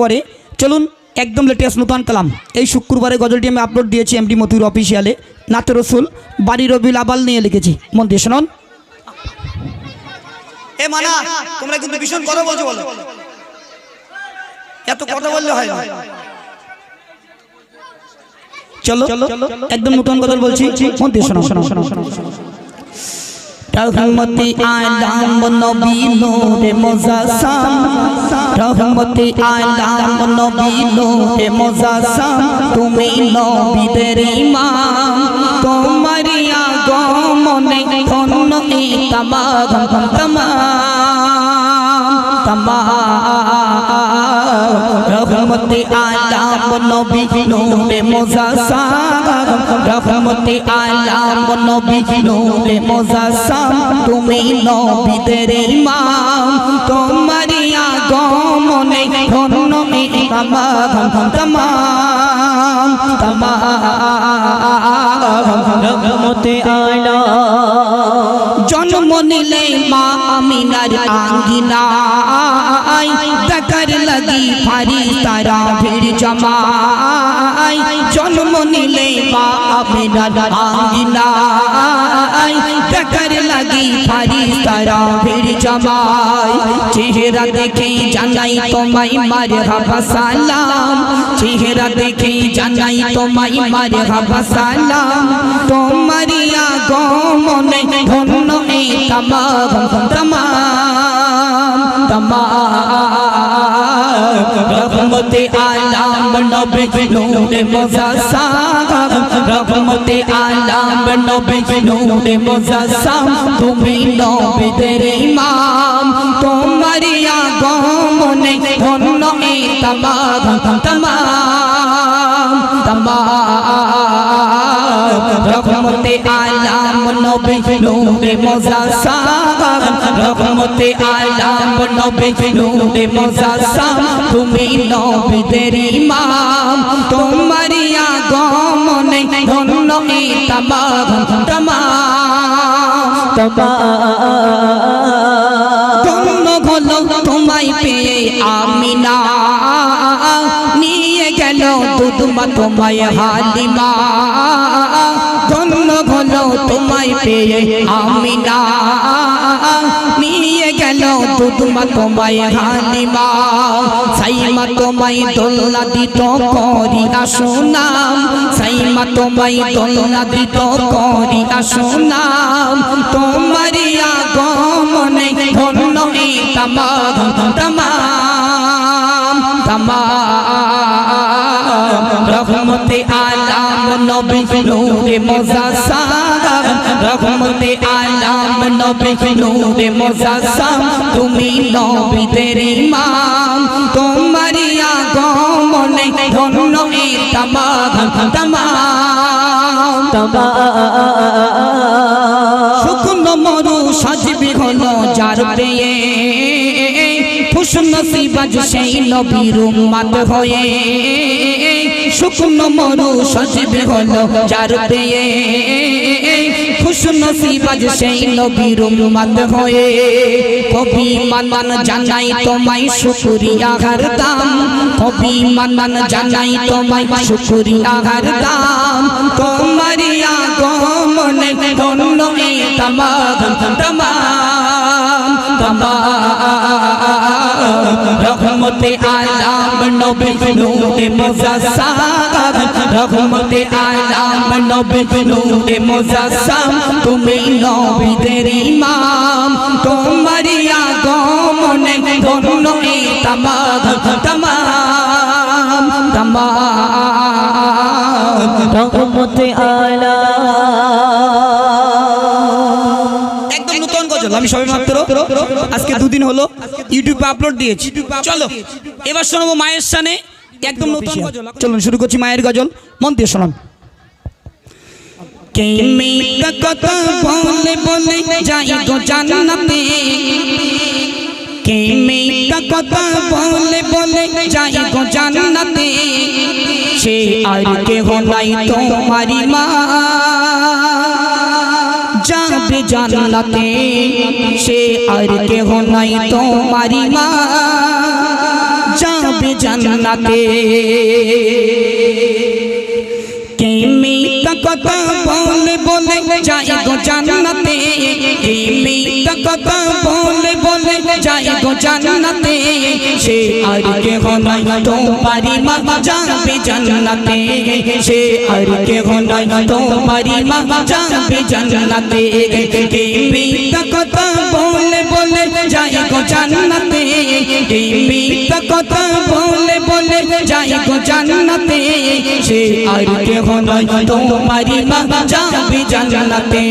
পরে চলুন একদম লেটেস্ট নূতন কালাম। এই শুক্রবারে গজলটি আমি আপলোড দিয়েছি এমডি মতুর অফিসিয়ালে নাতে রসুল বাড়ি রবিউল আবাল নিয়ে লিখেছি। মন দিয়ে শুনুন। এ মানা তোমরা কিন্তু ভীষণ কথা বলছো বলো। এত কথা বললে হয় চলো একদম নতুন কথা বলছি। মন দিয়ে শোনো শোনো শোনো শোনো রহমতি আলাম নবী নূরে মুজাসসাম রহমতি আলাম নবী নূরে মুজাসসাম তুমি নবীদের ইমাম। তোমারি আগমনে ধন্য এই তামাম তামাম তামাম। রহমতি আলাম নবী নূরে মুজাসসাম রহমতি আলাম নবী নূরে তুমি নবীদের ইমাম। তোমারি আগমনে ধন্য এই তামাম। তামাম রহমতে আলা। জন্ম নিলে মা আমিনার আঙ্গিনায়। বেকার লাগি ফারি তারা ভিড় জমায়। জন্ম নিলে মা আমিনার আঙ্গিনায়। দেখার লাগি ফারি তারা ভিড় জমায়। চেহারা দেখে জানাই তোমায় মার হাবা সালাম। চেহারা দেখে জানাই তোমায় মার হাবা সালাম। তোমারি আগমনে ধন্য এই তামাম তামাম তামাম। রহমতে আলাম নবী নূরে মুজাসসাম রহমতে আলাম নবী নূরে মুজাসসাম তুমি নবীদের ইমাম তোমারি আগমনে ধন্য এই তামাম তামাম তামাম রহমতে নবী নূরে মুজাসসাম রহমতে আলাম নবী নূরে মুজাসসাম তুমি নবীদের ইমাম তোমারি আগমনে ধন্য এই তামাম। তামাম। ধন্য হলো তোমায় পেয়ে আমিনা। দুধমা তোমায় হালিমা ধন্য হলো তোমায় পেয়ে আমিনা নিয়ে গেল দুধমা তোমায় হালিমা সাইমা তোমায় দোল্লা দিত করি আসুনাম সাইমা তোমায় দোল্লা দিত করি আসুনাম তোমারি আগমনে ধন্য এই তামাম তামাম তামাম রহমতে আলাম নবী নূরে মুজাসসাম রহমতে আলাম নবী নূরে মুজাসসাম তুমি নবীদের ইমাম তোমারি আগমনে ধন্য এই তামাম তামাম শুকনো মরু সাজবি হলো যার পেয়ে ফুসন সেই নবীর উম্মত হয়ে শুকনো মরু সাজবি হলো যার পেয়ে ফুসন সেই নবীর উম্মত হয়ে কবি মানমান জানাই তোমায় শুকরিয়া হার দাম। কবি মানমান জানাই তোমায় শুকরিয়া হার দাম। তোমারি আগমনে ধন্য এই তামাম তামাম তামাম। রহমতে আলাম নবী নূরে মুজাসসাম রহমতে আলাম নবী নূরে মুজাসসাম তুমি নবীদের ইমাম। তোমারি আগমনে ধন্য এই তামাম। তামাম। তামাম। রহমতে আলা গজল আমি সবে মাত্র আজকে দুদিন হলো ইউটিউবে আপলোড দিয়েছি। চলো এবার শোনাবো মায়ের সানে একদম নতুন গজল। চলুন শুরু করছি মায়ের গজল। মন দিয়ে শোনান। কথা বলে বলে যাই গো জান্নাতে। কে মিথ্যা কথা বলে বলে যাই গো জান্নাতে। সে আর কেহ নাই তোমারি মা। জান্নাতে সে আর কেহ নাই তোমারি মা। যাবে জান্নাতে। কথা বলে বলে যাই গো জান্নাতে? কে মিথ্যা কথা বলে জান্নাতে, সে আর কে হনাই তোমারি মা যাবে জান্নাতে, সে আর কে হনাই তোমারি মা যাবে জান্নাতে, কে মিথ্যা কথা বলে বলে যাই গো জান্নাতে, কে মিথ্যা কথা বলে বলে গো জান্নাতে, সে আর কে হনাই তোমারি মা। যাবে জান্নাতে,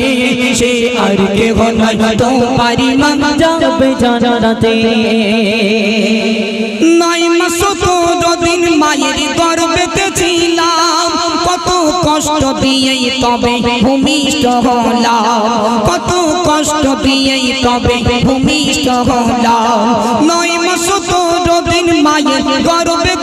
সে আর কে হনাই তোমারি মা। যাবে জানাতে নয় মাস তোর দিন মায়ের গর্বেতে ছিলাম কত কষ্ট দিয়ে তবে ভূমিষ্ঠ হলাম। কত কষ্ট দিয়ে তবে ভূমিষ্ঠ হলাম। নয় মাস তোর দিন মায়ের কত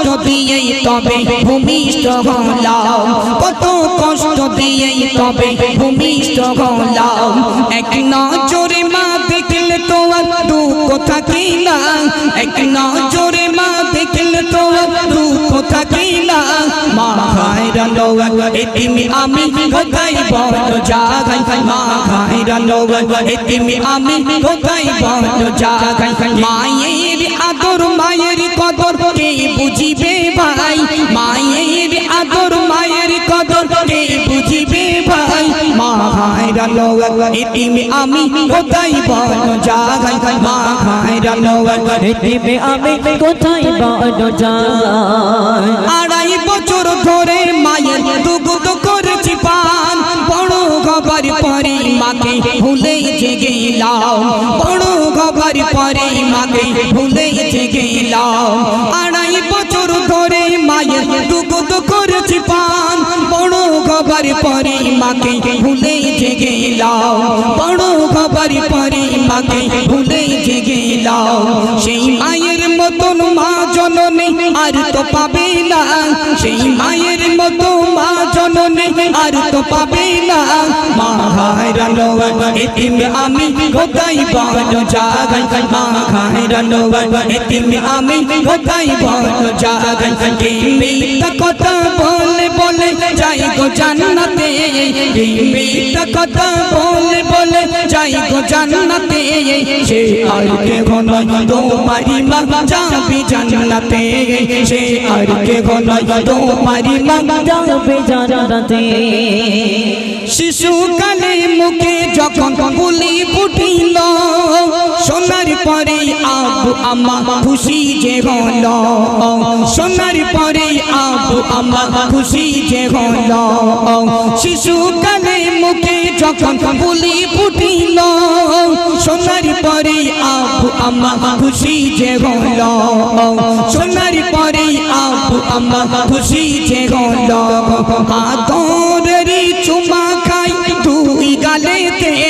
কষ্ট দিয়ে তবে ভূমিষ্ঠ হলাম। কত কষ্ট দিয়ে তবে ভূমিষ্ঠ হলাম। এক নজরে মা দেখলে তোমার দুঃখ থাকি না। এক নজরে মা দেখলে তোমার দুঃখ থাকি না। মা খায়রানো এতিমি আমি কোথায় বড় জাগাই? মা খায়রানো এতিমি আমি কোথায় বড় জাগাই? মায়ের আদর, মায়ের কদর, কে বুঝিবে ভাই? মায়ের আদর, মায়ের কদর, কে বুঝিবে ভাই? মা খায়রানো এটিমে আমি কোথায় বন জাগাই? মা খায়রানো এটিমে আমি কোথায় বন যাই আড়াই বছর ধরে মায়ের পান গবার পরে মাকে ভুলে গেলাম বড় গবার পরে মাকে ভুলে গেলাম আড়াই বছর ধরে মায়ের দুগ্ধ করেছি পান। বড় গবার পরে মাকে ভুলে গেলাম বড় গবার পরে মাকে ভুলে গেলাম সেই মায়ের মতন মা আর তো পাবে না। সেই মায়ের মতো মা জননী আর তো পাবে না। মা হায়রানো এতিম আমি কোথায় বড় জাগাই? মা হায়রানো এতিম আমি কোথায় বড় জাগাই? মিথ্যা কথা বলে বলে যাই গো জান্নাতে। মিথ্যা কথা বলে বলে যাই গো জান্নাতে, সে আর কে ঘনয় তোমারি জান্নাতে, সে আর কে ঘনয় তোমারি মা যাবে শিশুকালে মুখে যখন কুলি ফুটিল সোনার পরে আবু আমা খুশি যে হল। সোনার পরে আবু আমা খুশি যে হল। শিশুকালে মুখে যখন বলি ফুটিল, সোনার পরে আবু আমা খুশি যে হল। সোনার পরে আবু আমা খুশি যে হল। আদরের চুমা খাই দুই গালেতে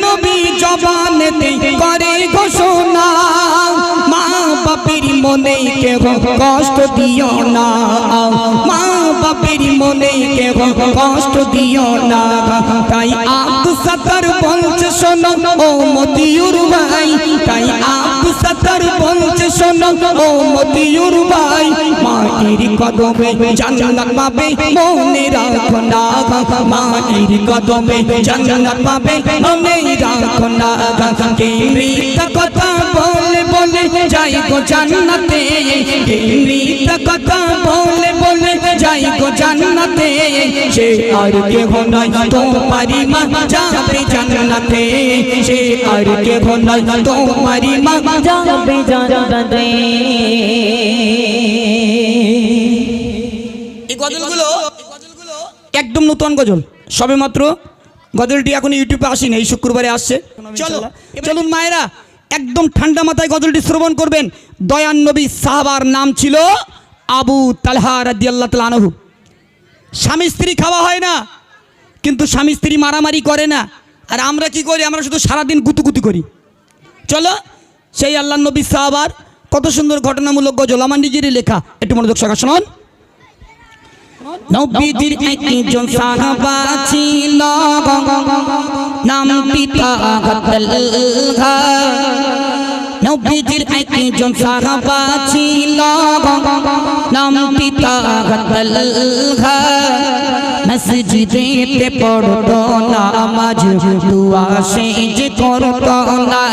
নবী জবানেতে করে ঘোষণা। মনে কে কষ্ট দিও না। মা বাপের মনে কে কষ্ট দিও না। তাই আব্দু সাতার বলছে, শোনো ও মতিউর ভাই। তাই আব্দু সাতার বলছে, শোনো ও মতিউর ভাই। মাটির কদমে জান্নাত পাবে, মনে রাখো না। মাটির কদমে জান্নাত পাবে, মনে রাখো না। কে কথা বলে বলে যাই গো জান্নাতে। মৃত কথা বলে বলে যাই গো জান্নাতে। সে আর কে ঘনাই তোমারি মা যাবে জান্নাতে। সে আর কে ঘনাই তোমারি মা যাবে জানাতে এই গজলগুলো একদম নতুন গজল সবে মাত্র গজলটি এখন ইউটিউবে আসেনি এই শুক্রবারে আসছে। চলো চলুন মায়েরা একদম ঠান্ডা মাথায় গজলটি শ্রবণ করবেন। দয়ান নবী সাহাবার নাম ছিল আবু তালহা রাদি আল্লাহ তালহু স্বামী স্ত্রী খাওয়া হয় না, কিন্তু স্বামী স্ত্রী মারামারি করে না। আর আমরা কি করি? আমরা শুধু সারাদিন গুতুগুতি করি। চলো, সেই আল্লাহ নবী সাহাবার কত সুন্দর ঘটনামূলক গজল। আমার নিজেরই লেখা। একটু মনোযোগ সকা শোনান। নবীজির একজন সাহাবা ছিল নাম পিতা গতলঘা নবীজির একজন সাহাবা ছিল নাম পিতা গতলঘা মসজিদেতে পড়তো নামাজ দুয়া সেজ করতো না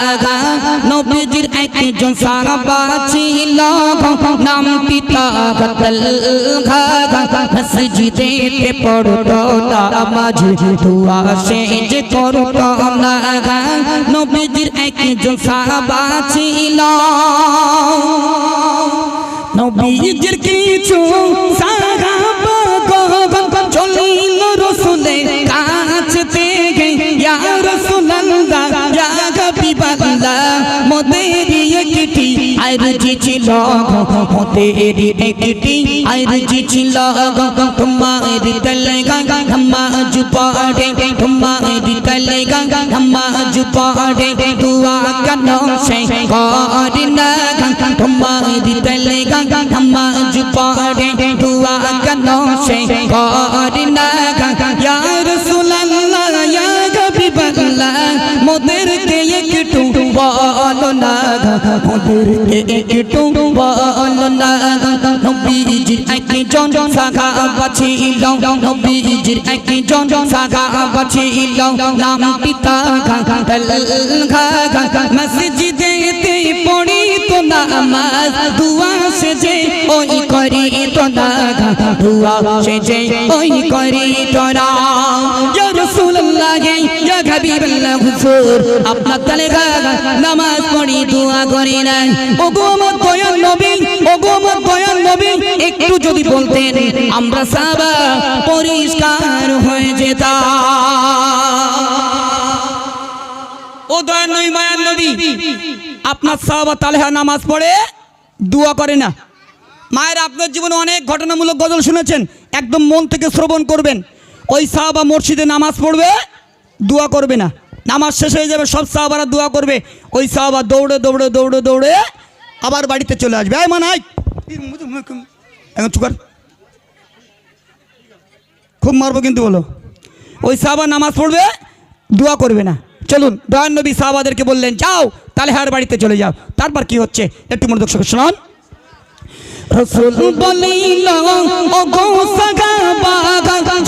নবীজির একজন সাহাবা ছিল, নাম পিতা গতলঘা মসজিদেতে পড়তো নামাজ দুয়া সেজ করতো না নবীজির একজন সাহাবা ছিল। নবীজির কিছু সাহাবা আরজি ছিল মোদের একটি আরজি ছিল তোমার তলগা নামাজ পড়ে তোমার তলগা নামাজ পড়ে দুয়া কানো সে করিনা তোমার তলগা নামাজ পড়ে দুয়া কানো সে করিনা মোদেরকে একটু বলো না নবীজির একজন সাহাবা ছিল নবীজির একজন সাহাবা ছিল নাম পিতা তালহা মসজিদেতে পড়ি তো নামাজ, দুয়া সেজে ওই করি তো না দুয়া সেজে ওই করি তো না আপনার নামাজ পড়ি, দোয়া করি না ও গো আমার দয়াল নবী ও গো আমার দয়াল নবী, একটু যদি বলতেন, আমরা সাবা পরিষ্কার হয়ে যেতাম। ও দয়াল নবী, মায়ার নবী, আপনার সাহাবা তালেহা নামাজ পড়ে দোয়া করে না। মায়ের, আপনার জীবনে অনেক ঘটনামূলক গজল শুনেছেন, একদম মন থেকে শ্রবণ করবেন। ওই সাহাবা মসজিদে নামাজ পড়বে, দোয়া করবে না। নামাজ শেষ হয়ে যাবে, সব সাহাবারা দোয়া করবে। ওই সাহাবা দৌড়ে দৌড়ে দৌড়ে দৌড়ে আবার বাড়িতে চলে আসবে। আয় মানাই এখন চুকার খুব মারবো কিন্তু বলো ওই সাহাবা নামাজ পড়বে দোয়া করবে না চলুন দয়ান নবী সাহাবাদেরকে বললেন যাও তাহলে হার বাড়িতে চলে যাও তারপর কি হচ্ছে একটু মনোযোগ সঙ্গে শোনান রসুল বলিল ও গো সাগাবা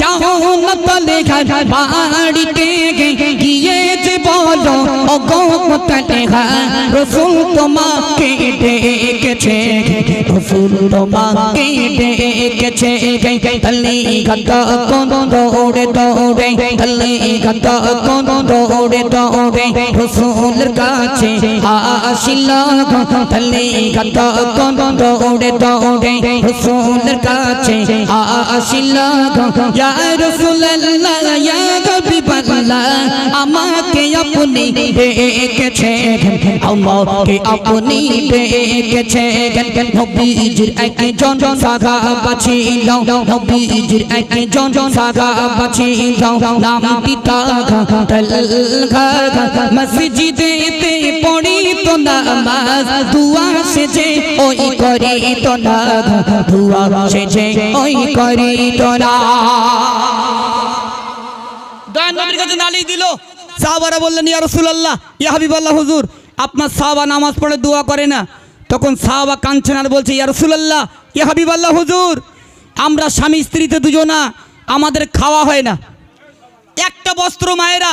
যাও না ঘর বাড়িতে গিয়ে বলো তলে রসুল তোমাকে ডেকেছে। রসুল তোমাকে ডেকেছে। তলে ঘট কোন দৌড়ে দৌড়ে তলে ঘট কোন দৌড়ে দৌড়ে। রসুলের কাছে আসিল তলে ঘট কোন দৌড়ে দৌড়ে। রসুলের কাছে আসিল ইয়া রাসূলুল্লাহ, ইয়া হাবিবাল্লাহ আমাকে আপনি ডেকেছে আমাকে আপনি ডেকেছে নবীজির একজন সাহাবা ছিল নবীজির একজন সাহাবা ছিল নাম পিতা মসজিদেতে পড়ি তো নামাজ, দুয়া সেজে ওই করি তো না। দুয়া সেজে ওই করি না। দয়ান নবীর কাছে সাহাবারা বললেন, ইয়া রাসূলুল্লাহ, ইয়া হুজুর, আপনার সাহাবা নামাজ পড়ে দোয়া করে না। তখন বলছে হুজুর, আমরা স্বামী স্ত্রীতে দুজনা, আমাদের খাওয়া হয় না। একটা বস্ত্র মায়েরা,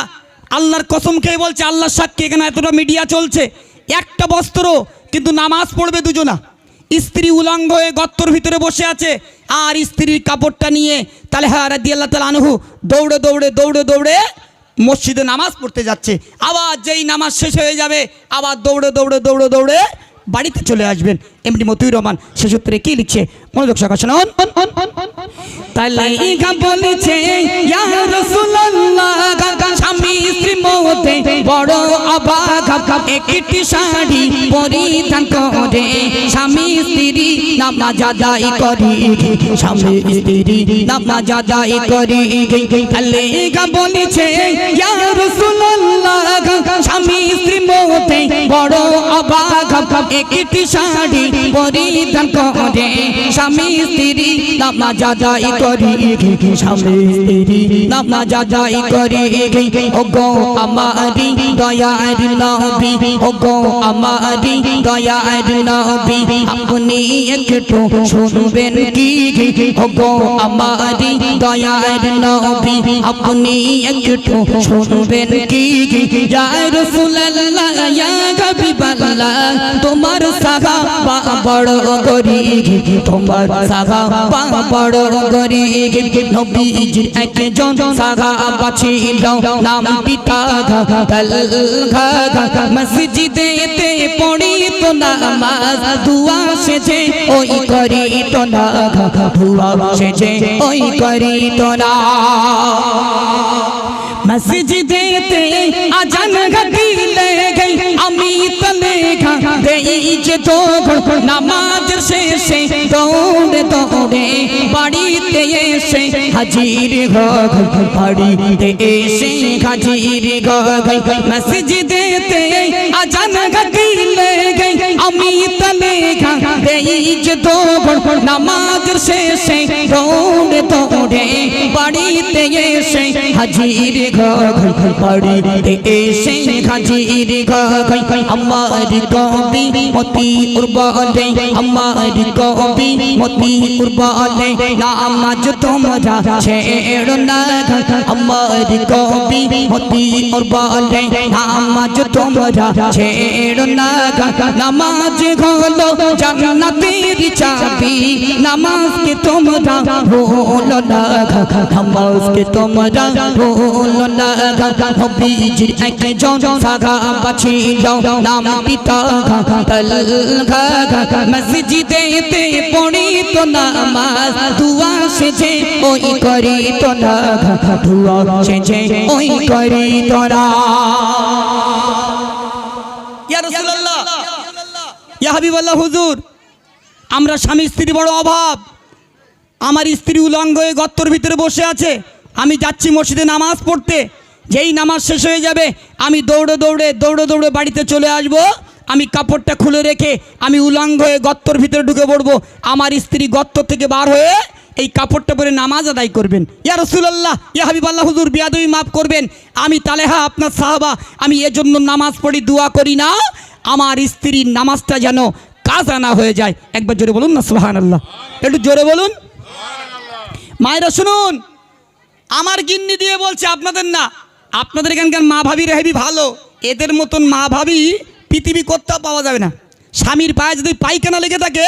আল্লাহর কসম খেয়ে বলছে, আল্লাহর সাক্ষী, এখানে এতটা মিডিয়া চলছে। একটা বস্ত্র, কিন্তু নামাজ পড়বে দুজনা। স্ত্রী উলঙ্গ হয়ে গর্তর ভিতরে বসে আছে, আর স্ত্রীর কাপড়টা নিয়ে তাহলে হ্যাঁ রাদি আল্লাহ তালা আনহু দৌড়ে দৌড়ে দৌড়ে দৌড়ে মসজিদে নামাজ পড়তে যাচ্ছে। আবার যেই নামাজ শেষ হয়ে যাবে, আবার দৌড়ে দৌড়ে দৌড়ে দৌড়ে বাড়িতে চলে আসবেন। এমনি মতুই রহমান, সে সূত্রে কী লিখছে? মনোযোগ সকাশ শুনুন। তালাইগা বলেছে ইয়া রাসূলুল্লাহ স্বামী স্ত্রী মধ্যে বড় অবাক একটি শাড়ি পরিধান করে স্বামী স্ত্রী নামাজ আদায় করি স্বামী স্ত্রী নামাজ আদায় করি। তালাইগা বলেছে ইয়া রাসূলুল্লাহ স্বামী স্ত্রী মধ্যে বড় অবাক একটি শাড়ি পরিধান করে স্বামী স্ত্রী নামাজ আদায় করি স্বামী স্ত্রী নামাজ আদায় করি ও গো আমারি দয়ার নবী ও গো আমারি দয়ার নবী আপনি একটু শুনবেন কি ও গো আমারি দয়ার নবী আপনি একটু শুনবেন কি, ইয়া রাসূলুল্লাহ, ইয়া হাবিবাল্লাহ, তোমার সাগা বড় করি তোমার সাগা বড় করি নবীজির একজন সাগা বাছিল নাম পিতা দল মসজিদেতে পড়ি নামাজ দুয়া সেজে ওই করি না দুয়া সেজে ওই করি না। মসজিদেতে আজান দিলে গই আমি তলে তো নামাজ শেষে দৌড়ে দৌড়ে বাড়িতে এসে হাজির গই বাড়িতে এসে হাজির গই মসজিদেতে আজান দিলে গই আমি তলে দেই যে তো নামাজ শেষে দৌড়ে দৌড়ে বাড়িতে এসে হাজির গই বাড়িতে এসে হাজির গই আমার কবি মতি উর্বলে আমার কবি মতি উর্বলে নামাজ তোমরা ছেড়ো না আমার কবি মতি উর্বলে নামাজ তোমরা ছেড়ো না নামাজ হলো জান্নাতের চাবি। নামাজকে তোমরা ভুলো না। নামাজকে তোমরা ভুলো না। নবীজির একজন সাগা বাছিল নাম পিতা। মসজিদেতে পড়ি তো নামাজ, দুয়া সেজে ওই করি তো না। দুয়া সেজে ওই করি তো না। ইয়া রাসূলুল্লাহ। ইয়া হাবিবাল্লাহ, হুজুর, আমরা স্বামী স্ত্রী বড় অভাব। আমার স্ত্রী উলঙ্গ হয়ে গর্তর ভিতরে বসে আছে। আমি যাচ্ছি মসজিদে নামাজ পড়তে। যেই নামাজ শেষ হয়ে যাবে, আমি দৌড়ে দৌড়ে দৌড়ে দৌড়ে বাড়িতে চলে আসব। আমি কাপড়টা খুলে রেখে, আমি উলঙ্গ হয়ে গর্তর ভিতরে ঢুকে পড়ব। আমার স্ত্রী গর্ত থেকে বার হয়ে এই কাপড়টা পরে নামাজ আদায় করবেন। ইয়া রসুল্লাহ ইয়া হাবিবাল্লাহ, হুজুর, বিয়াদবি মাফ করবেন। আমি তালেহা আপনার সাহাবা, আমি এজন্য নামাজ পড়ি, দোয়া করি না। আমার স্ত্রীর নামাজটা যেন কাজা না হয়ে যায়। একবার জোরে বলুন না সুহান আল্লাহ একটু জোরে বলুন। মায়েরা শুনুন। আমার গিন্নি দিয়ে বলছে আপনাদের না, আপনাদের এখানকার মা ভাবি, রেহাবি ভালো। এদের মতন মা ভাবি পৃথিবী কোথাও পাওয়া যাবে না। স্বামীর পায়ে যদি পায়খানা লেগে থাকে,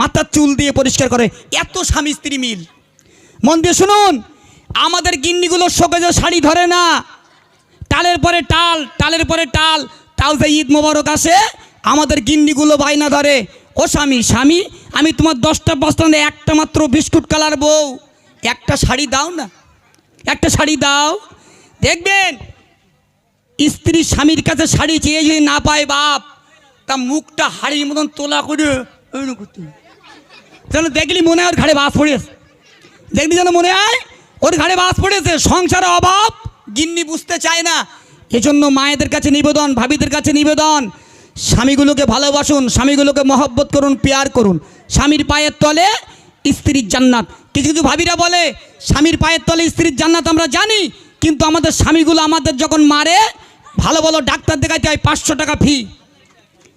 মাথার চুল দিয়ে পরিষ্কার করে। এত স্বামী স্ত্রী মিল। মন দিয়ে শুনুন। আমাদের গিন্নিগুলো শোকেজে শাড়ি ধরে না। টালের পরে টাল টালের পরে টাল তাও ঈদ মোবারক আসে, আমাদের গিন্নিগুলো বাইনা ধরে, ও স্বামী স্বামী, আমি তোমার দশটা পাঁচটা একটা মাত্র বিস্কুট কালার বউ। একটা শাড়ি দাও না, একটা শাড়ি দাও। দেখবেন, স্ত্রী স্বামীর কাছে শাড়ি চেয়ে যদি না পায় বাপ, তা মুখটা হাড়ির মতন তোলা করে। যেন দেখলি মনে হয় ওর ঘাড়ে বাস পড়েছে দেখলি যেন মনে হয় ওর ঘাড়ে বাস পড়েছে সংসারে অভাব, গিন্নি বুঝতে চায় না এজন্য মায়েদের কাছে নিবেদন, ভাবিদের কাছে নিবেদন। স্বামীগুলোকে ভালোবাসুন, স্বামীগুলোকে মহব্বত করুন, পেয়ার করুন। স্বামীর পায়ের তলে স্ত্রীর জান্নাত। কিছু কিছু ভাবিরা বলে, স্বামীর পায়ের তলে স্ত্রীর জান্নাত আমরা জানি, কিন্তু আমাদের স্বামীগুলো আমাদের যখন মারে, ভালো ভালো ডাক্তার দেখাইতে হয়, পাঁচশো টাকা ফি।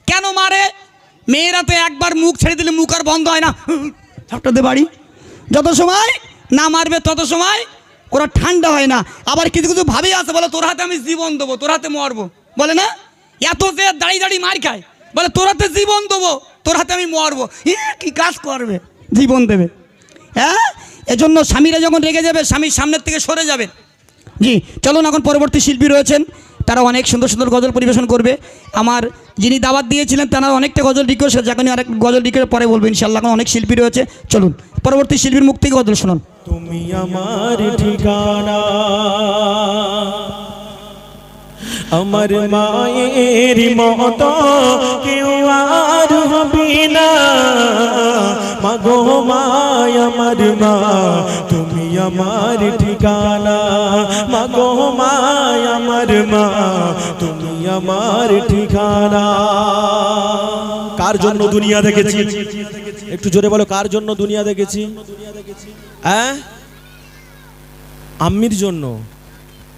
কেন মারে? মেয়েরা তো একবার মুখ ছেড়ে দিলে মুখ আর বন্ধ হয় না। ঝাপটাতে বাড়ি। যত সময় না মারবে, তত সময় ওরা ঠান্ডা হয় না। আবার কিছু কিছু ভাবে আছে, বলে তোর হাতে আমি জীবন দেবো, তোর হাতে মরবো। বলে না? এত যে দাঁড়িয়ে দাঁড়িয়ে মার খায়, বলে তোর হাতে জীবন দেবো, তোর হাতে আমি মরবো। কি কাজ করবে? জীবন দেবে। হ্যাঁ এজন্য স্বামীরা যখন রেগে যাবে, স্বামীর সামনের থেকে সরে যাবে। জি, চলুন এখন পরবর্তী শিল্পী রয়েছেন। তারা অনেক সুন্দর সুন্দর গজল পরিবেশন করবে। আমার যিনি দাওয়াত দিয়েছিলেন তারা অনেকটা গজল রিকোয়েস্ট এখন আরেক গজল রিকোয়েস্ট পরে বলব ইনশাল্লাহ অনেক শিল্পী রয়েছে। চলুন, পরবর্তী শিল্পীর মুখ থেকে গজল শুনুন। তুমি আমার ঠিকানা, আমার মায়ের মত কেউ আর হবে না। মাগো মায়, আমার মা আমার ঠিকানা। মাগো মায় আমার মা তুমি আমার ঠিকানা। কার জন্য দুনিয়া দেখেছি? একটু জোরে বলো কার জন্য দুনিয়া দেখেছি? হ্যাঁ? আম্মির জন্য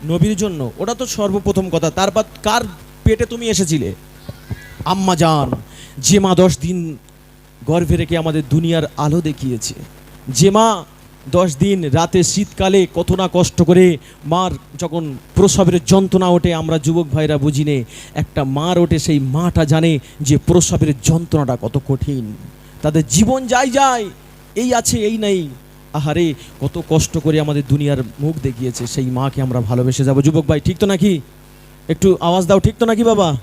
নবীর জন্য ওটা তো সর্বপ্রথম কথা। তারপর কার পেটে তুমি এসেছিলে? আম্মা জান যে মা দশ দিন গর্ভে রেখে আমাদের দুনিয়ার আলো দেখিয়েছে। যে মা দশ দিন রাতে শীতকালে কত না কষ্ট করে মার যখন প্রসবের যন্ত্রণা ওঠে, আমরা যুবক ভাইরা বুঝি নে, একটা মার ওঠে, সেই মাটা জানে যে প্রসবের যন্ত্রণাটা কত কঠিন। তাদের জীবন যাই যায় এই আছে, এই নেই। আহারে, কত কষ্ট করে আমাদের দুনিয়ার মুখ দেখিয়েছে, সেই মাকে আমরা ভালোবেসে যাব। যুবক ভাই, ঠিক তো নাকি? একটু আওয়াজ দাও, ঠিক তো নাকি বাবা?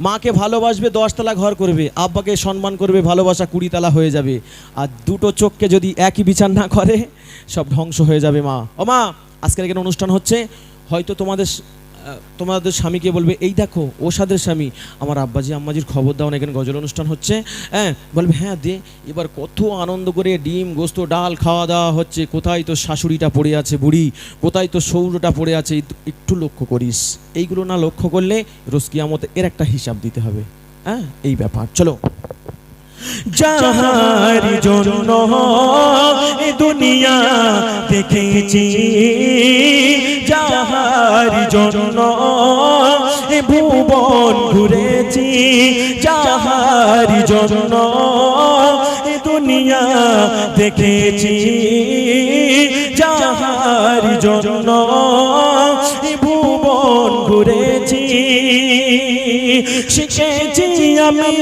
মাকে ভালোবাসবে, দশতলা ঘর করবে, আব্বাকে সম্মান করবে, ভালোবাসা কুড়িতলা হয়ে যাবে। আর দুটো চোখকে যদি একই বিচার না করে, সব ধ্বংস হয়ে যাবে মা। ও মা, আজকের এখানে অনুষ্ঠান হচ্ছে, হয়তো তোমাদের তোমাদের স্বামীকে বলবে, এই দেখো, ওষাদের স্বামী। আমার আব্বাজি আম্মাজির খবর দাও না, এখানে গজল অনুষ্ঠান হচ্ছে। হ্যাঁ বলবে হ্যাঁ দে, এবার কত আনন্দ করে ডিম, গোস্ত, ডাল খাওয়া দাওয়া হচ্ছে। কোথায় তো শাশুড়িটা পড়ে আছে, বুড়ি? কোথায় তো সৌরটা পড়ে আছে? একটু লক্ষ্য করিস। এইগুলো না লক্ষ্য করলে রোজ কিয়ামতে এর একটা হিসাব দিতে হবে। হ্যাঁ এই ব্যাপার। চলো। যাহার জন্য দুনিয়া দেখেছি যাহার জন্য ভুবন ঘুরেছি যাহার জন্য দুনিয়া দেখেছি যাহার জন্য শিখেছি আমি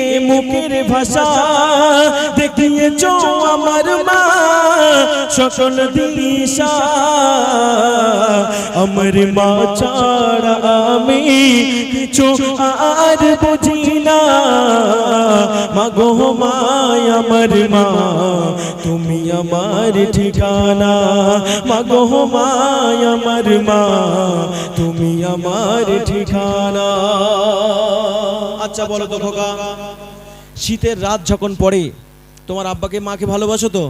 এ মুখের ভাষা। দেখিয়েছ আমার মা সকল দিশা। আমার মা ছাড়া আমি কিছু আর বুঝি না। মাগো মায় আমার মা, তুমি আমার ঠিকানা। মাগো মায় আমার মা, তুমি আমার ঠিকানা। আচ্ছা বলো তো খোকা, শীতের রাত যখন পড়ে, তোমার আব্বাকে মাকে ভালোবাসো তো?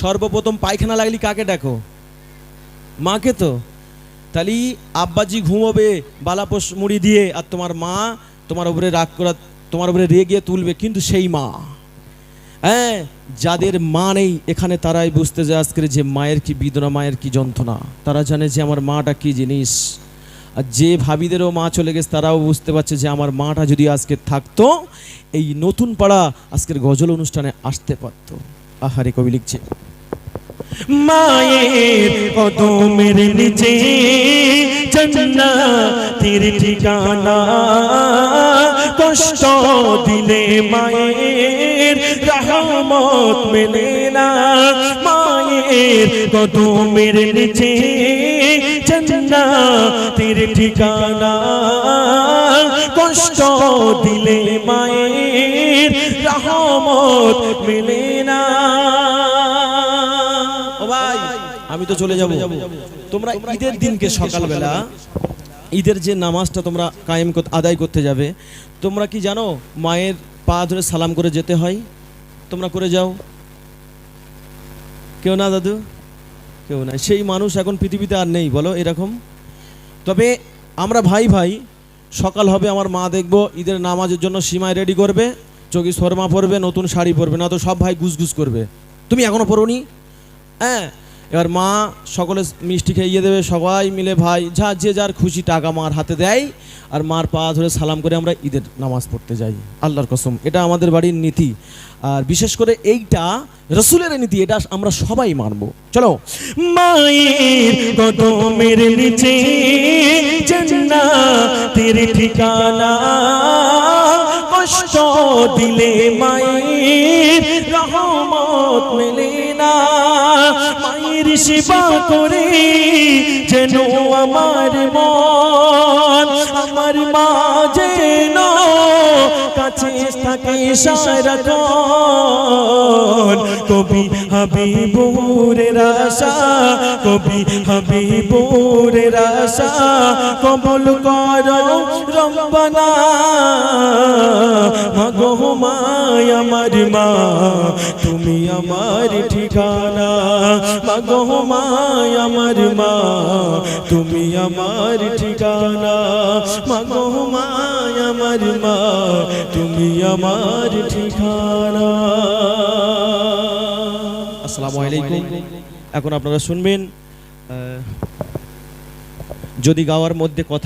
সর্বপ্রথম পায়খানা লাগলি কাকে দেখো? মাকে তো? তাহলে আব্বাজি ঘুমোবে বালাপোষ মুড়ি দিয়ে, আর তোমার মা তোমার উপরে রাগ করা, তোমার উপরে রেগে তুলবে, কিন্তু সেই মা। হ্যাঁ যাদের মা নেই, এখানে তারাই বুঝতে যায় আজকের যে মায়ের কি বেদনা, মায়ের কি যন্ত্রণা। তারা জানে যে আমার মাটা কি জিনিস। আর যে ভাবিদেরও মা চলে গেছে, তারাও বুঝতে পারছে যে আমার মাটা যদি আজকে থাকতো, এই নতুন পাড়া আজকের গজল অনুষ্ঠানে আসতে পারতো। আহারে কবি লিখছে মায়ের কদমের নিচে জান্নাতের ঠিকানা, কষ্ট দিলে মায়ের রহমত মেলে না। মায়ের কদমের নিচে জান্নাতের ঠিকানা। কষ্ট দিলে মায়ের রহমত মেলে না। ভাই, আমি তো চলে যাব। তোমরা ঈদের দিনকে সকালবেলা, ঈদের যে নামাজটা তোমরা কায়েম আদায় করতে যাবে, তোমরা কি জানো মায়ের পা ধরে সালাম করে যেতে হয়? তোমরা করে যাও। কেউ না দাদু? কেউ না সেই মানুষ এখন পৃথিবীতে আর নেই, বলো এরকম। তবে আমরা ভাই ভাই, সকাল হবে, আমার মা দেখব, ঈদের নামাজের জন্য সীমায় রেডি করবে, চোখে শর্মা পরবে, নতুন শাড়ি পরবে না তো সব ভাই গুজগুজ করবে। তুমি এখনও পরোনি? হ্যাঁ এবার মা সকলে মিষ্টি খাইয়ে দেবে, সবাই মিলে ভাই যা যে যার খুশি টাকা মার হাতে দেয়। আর মার পা ধরে সালাম করে আমরা ঈদের নামাজ পড়তে যাই। আল্লাহর কসম, এটা আমাদের বাড়ির নীতি। আর বিশেষ করে এইটা রসুলের নীতি, এটা আমরা সবাই মানবো। চলো। ঠিকানা দিলে মায়ের রহমত মেলে না। সেবা করে যেন আমার মন আমার মা যেন কাছে থাকে সারাক্ষণ কবি হাবিবুরের আশা, কবি হাবিবুরের আশা, কবল করো রব্বানা। মাগো মায় আমার মা, তুমি আমার ঠিকানা। মাগো মায় আমার মা, তুমি আমার ঠিকানা। মাগো মায় আমার মা, তুমি আমার ঠিকানা। আসসালামু আলাইকুম। এখন আপনারা শুনবেন যদি গাওয়ার মধ্যে কথা